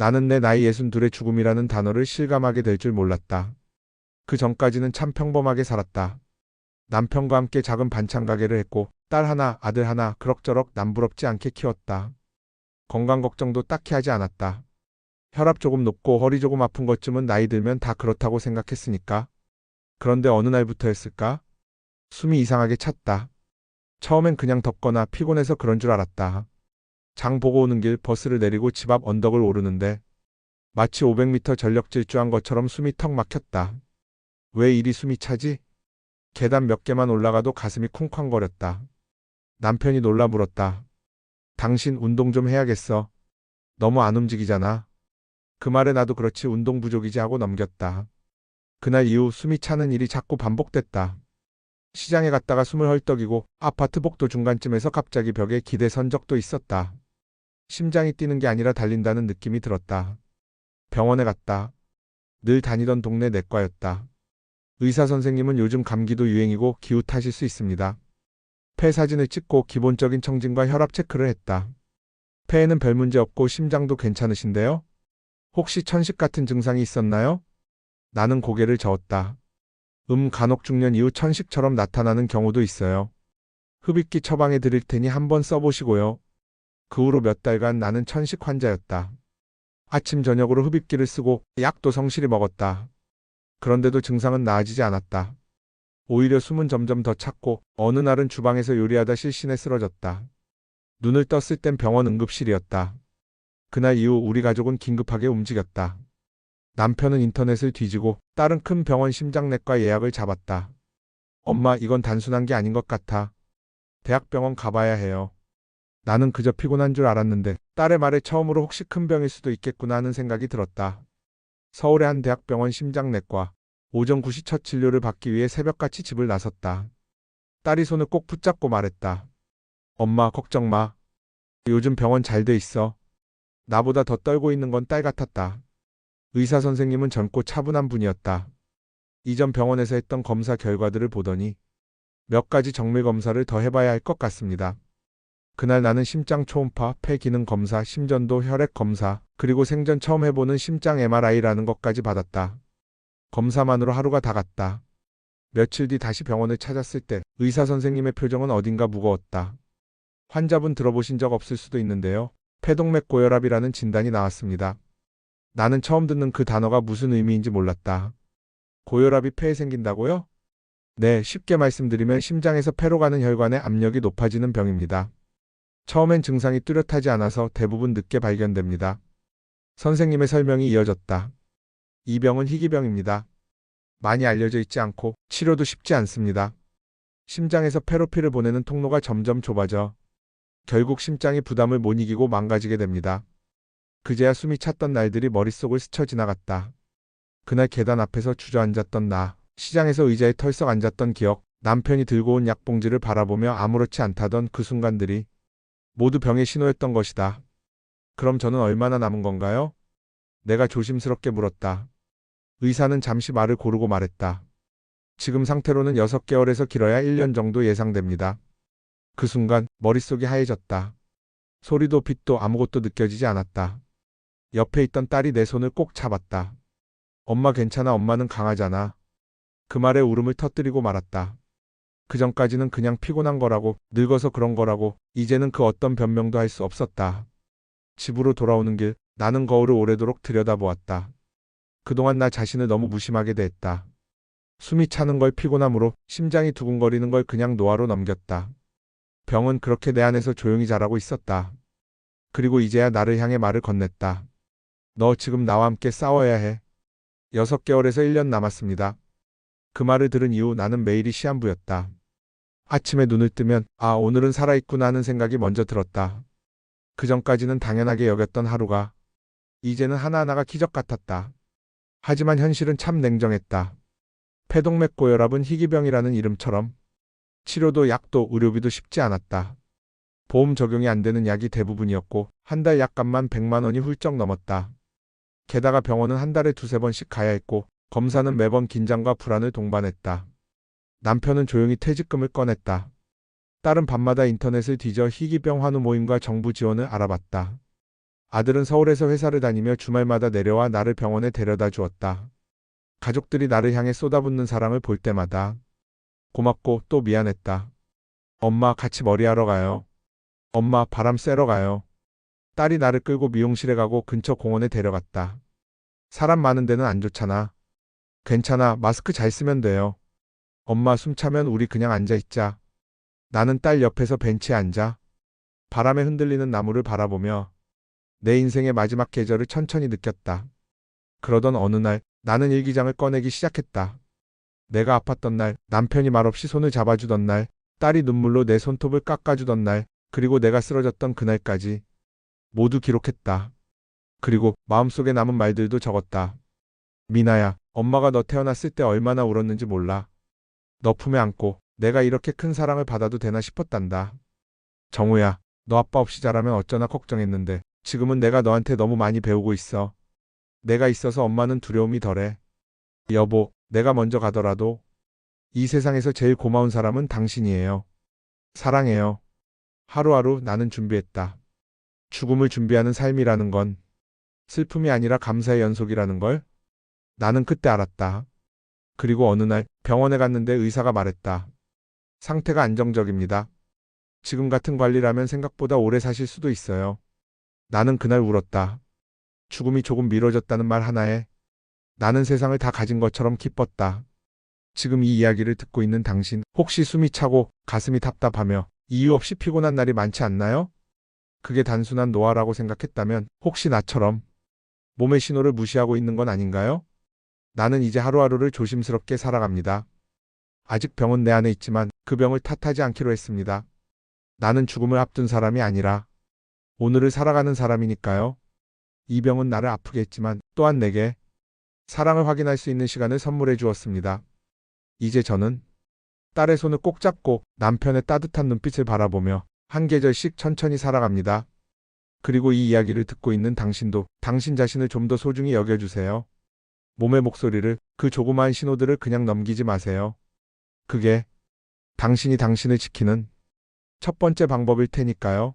나는 내 나이 62의 죽음이라는 단어를 실감하게 될 줄 몰랐다. 그 전까지는 참 평범하게 살았다. 남편과 함께 작은 반찬 가게를 했고 딸 하나, 아들 하나 그럭저럭 남부럽지 않게 키웠다. 건강 걱정도 딱히 하지 않았다. 혈압 조금 높고 허리 조금 아픈 것쯤은 나이 들면 다 그렇다고 생각했으니까. 그런데 어느 날부터였을까? 숨이 이상하게 찼다. 처음엔 그냥 덥거나 피곤해서 그런 줄 알았다. 장 보고 오는 길 버스를 내리고 집 앞 언덕을 오르는데 마치 500m 전력 질주한 것처럼 숨이 턱 막혔다. 왜 이리 숨이 차지? 계단 몇 개만 올라가도 가슴이 쿵쾅거렸다. 남편이 놀라 물었다. 당신 운동 좀 해야겠어. 너무 안 움직이잖아. 그 말에 나도 그렇지 운동 부족이지 하고 넘겼다. 그날 이후 숨이 차는 일이 자꾸 반복됐다. 시장에 갔다가 숨을 헐떡이고 아파트 복도 중간쯤에서 갑자기 벽에 기대 선 적도 있었다. 심장이 뛰는 게 아니라 달린다는 느낌이 들었다. 병원에 갔다. 늘 다니던 동네 내과였다. 의사 선생님은 요즘 감기도 유행이고 기후 탓일 수 있습니다. 폐 사진을 찍고 기본적인 청진과 혈압 체크를 했다. 폐에는 별 문제 없고 심장도 괜찮으신데요? 혹시 천식 같은 증상이 있었나요? 나는 고개를 저었다. 음 간혹 중년 이후 천식처럼 나타나는 경우도 있어요. 흡입기 처방해 드릴 테니 한번 써보시고요. 그 후로 몇 달간 나는 천식 환자였다. 아침 저녁으로 흡입기를 쓰고 약도 성실히 먹었다. 그런데도 증상은 나아지지 않았다. 오히려 숨은 점점 더 찼고 어느 날은 주방에서 요리하다 실신해 쓰러졌다. 눈을 떴을 땐 병원 응급실이었다. 그날 이후 우리 가족은 긴급하게 움직였다. 남편은 인터넷을 뒤지고 딸은 큰 병원 심장내과 예약을 잡았다. 엄마 이건 단순한 게 아닌 것 같아. 대학병원 가봐야 해요. 나는 그저 피곤한 줄 알았는데 딸의 말에 처음으로 혹시 큰 병일 수도 있겠구나 하는 생각이 들었다. 서울의 한 대학병원 심장내과 오전 9시 첫 진료를 받기 위해 새벽같이 집을 나섰다. 딸이 손을 꼭 붙잡고 말했다. 엄마 걱정 마. 요즘 병원 잘 돼 있어. 나보다 더 떨고 있는 건 딸 같았다. 의사 선생님은 젊고 차분한 분이었다. 이전 병원에서 했던 검사 결과들을 보더니 몇 가지 정밀 검사를 더 해봐야 할 것 같습니다. 그날 나는 심장 초음파, 폐 기능 검사, 심전도 혈액 검사, 그리고 생전 처음 해보는 심장 MRI라는 것까지 받았다. 검사만으로 하루가 다 갔다. 며칠 뒤 다시 병원을 찾았을 때 의사 선생님의 표정은 어딘가 무거웠다. 환자분 들어보신 적 없을 수도 있는데요. 폐동맥 고혈압이라는 진단이 나왔습니다. 나는 처음 듣는 그 단어가 무슨 의미인지 몰랐다. 고혈압이 폐에 생긴다고요? 네, 쉽게 말씀드리면 심장에서 폐로 가는 혈관의 압력이 높아지는 병입니다. 처음엔 증상이 뚜렷하지 않아서 대부분 늦게 발견됩니다. 선생님의 설명이 이어졌다. 이 병은 희귀병입니다. 많이 알려져 있지 않고 치료도 쉽지 않습니다. 심장에서 폐로 피를 보내는 통로가 점점 좁아져 결국 심장이 부담을 못 이기고 망가지게 됩니다. 그제야 숨이 찼던 날들이 머릿속을 스쳐 지나갔다. 그날 계단 앞에서 주저앉았던 나, 시장에서 의자에 털썩 앉았던 기억, 남편이 들고 온 약봉지를 바라보며 아무렇지 않다던 그 순간들이 모두 병의 신호였던 것이다. 그럼 저는 얼마나 남은 건가요? 내가 조심스럽게 물었다. 의사는 잠시 말을 고르고 말했다. 지금 상태로는 6개월에서 길어야 1년 정도 예상됩니다. 그 순간 머릿속이 하얘졌다. 소리도 빛도 아무것도 느껴지지 않았다. 옆에 있던 딸이 내 손을 꼭 잡았다. 엄마 괜찮아 엄마는 강하잖아. 그 말에 울음을 터뜨리고 말았다. 그 전까지는 그냥 피곤한 거라고 늙어서 그런 거라고 이제는 그 어떤 변명도 할 수 없었다. 집으로 돌아오는 길 나는 거울을 오래도록 들여다보았다. 그동안 나 자신을 너무 무심하게 대했다. 숨이 차는 걸 피곤함으로 심장이 두근거리는 걸 그냥 노화로 넘겼다. 병은 그렇게 내 안에서 조용히 자라고 있었다. 그리고 이제야 나를 향해 말을 건넸다. 너 지금 나와 함께 싸워야 해. 6개월에서 1년 남았습니다. 그 말을 들은 이후 나는 매일이 시한부였다. 아침에 눈을 뜨면 아 오늘은 살아있구나 하는 생각이 먼저 들었다. 그 전까지는 당연하게 여겼던 하루가 이제는 하나하나가 기적 같았다. 하지만 현실은 참 냉정했다. 폐동맥 고혈압은 희귀병이라는 이름처럼 치료도 약도 의료비도 쉽지 않았다. 보험 적용이 안 되는 약이 대부분이었고 한 달 약값만 100만 원이 훌쩍 넘었다. 게다가 병원은 한 달에 두세 번씩 가야 했고 검사는 매번 긴장과 불안을 동반했다. 남편은 조용히 퇴직금을 꺼냈다. 딸은 밤마다 인터넷을 뒤져 희귀병 환우 모임과 정부 지원을 알아봤다. 아들은 서울에서 회사를 다니며 주말마다 내려와 나를 병원에 데려다 주었다. 가족들이 나를 향해 쏟아붓는 사랑을 볼 때마다 고맙고 또 미안했다. 엄마 같이 머리하러 가요. 엄마 바람 쐬러 가요. 딸이 나를 끌고 미용실에 가고 근처 공원에 데려갔다. 사람 많은 데는 안 좋잖아. 괜찮아. 마스크 잘 쓰면 돼요. 엄마 숨 차면 우리 그냥 앉아 있자. 나는 딸 옆에서 벤치에 앉아. 바람에 흔들리는 나무를 바라보며 내 인생의 마지막 계절을 천천히 느꼈다. 그러던 어느 날 나는 일기장을 꺼내기 시작했다. 내가 아팠던 날, 남편이 말없이 손을 잡아주던 날, 딸이 눈물로 내 손톱을 깎아주던 날, 그리고 내가 쓰러졌던 그날까지 모두 기록했다. 그리고 마음속에 남은 말들도 적었다. 미나야, 엄마가 너 태어났을 때 얼마나 울었는지 몰라. 너 품에 안고 내가 이렇게 큰 사랑을 받아도 되나 싶었단다. 정우야, 너 아빠 없이 자라면 어쩌나 걱정했는데 지금은 내가 너한테 너무 많이 배우고 있어. 내가 있어서 엄마는 두려움이 덜해. 여보, 내가 먼저 가더라도 이 세상에서 제일 고마운 사람은 당신이에요. 사랑해요. 하루하루 나는 준비했다. 죽음을 준비하는 삶이라는 건 슬픔이 아니라 감사의 연속이라는 걸 나는 그때 알았다. 그리고 어느 날 병원에 갔는데 의사가 말했다. 상태가 안정적입니다. 지금 같은 관리라면 생각보다 오래 사실 수도 있어요. 나는 그날 울었다. 죽음이 조금 미뤄졌다는 말 하나에 나는 세상을 다 가진 것처럼 기뻤다. 지금 이 이야기를 듣고 있는 당신, 혹시 숨이 차고 가슴이 답답하며 이유 없이 피곤한 날이 많지 않나요? 그게 단순한 노화라고 생각했다면 혹시 나처럼 몸의 신호를 무시하고 있는 건 아닌가요? 나는 이제 하루하루를 조심스럽게 살아갑니다. 아직 병은 내 안에 있지만 그 병을 탓하지 않기로 했습니다. 나는 죽음을 앞둔 사람이 아니라 오늘을 살아가는 사람이니까요. 이 병은 나를 아프게 했지만 또한 내게 사랑을 확인할 수 있는 시간을 선물해 주었습니다. 이제 저는 딸의 손을 꼭 잡고 남편의 따뜻한 눈빛을 바라보며 한 계절씩 천천히 살아갑니다. 그리고 이 이야기를 듣고 있는 당신도 당신 자신을 좀 더 소중히 여겨주세요. 몸의 목소리를 그 조그마한 신호들을 그냥 넘기지 마세요. 그게 당신이 당신을 지키는 첫 번째 방법일 테니까요.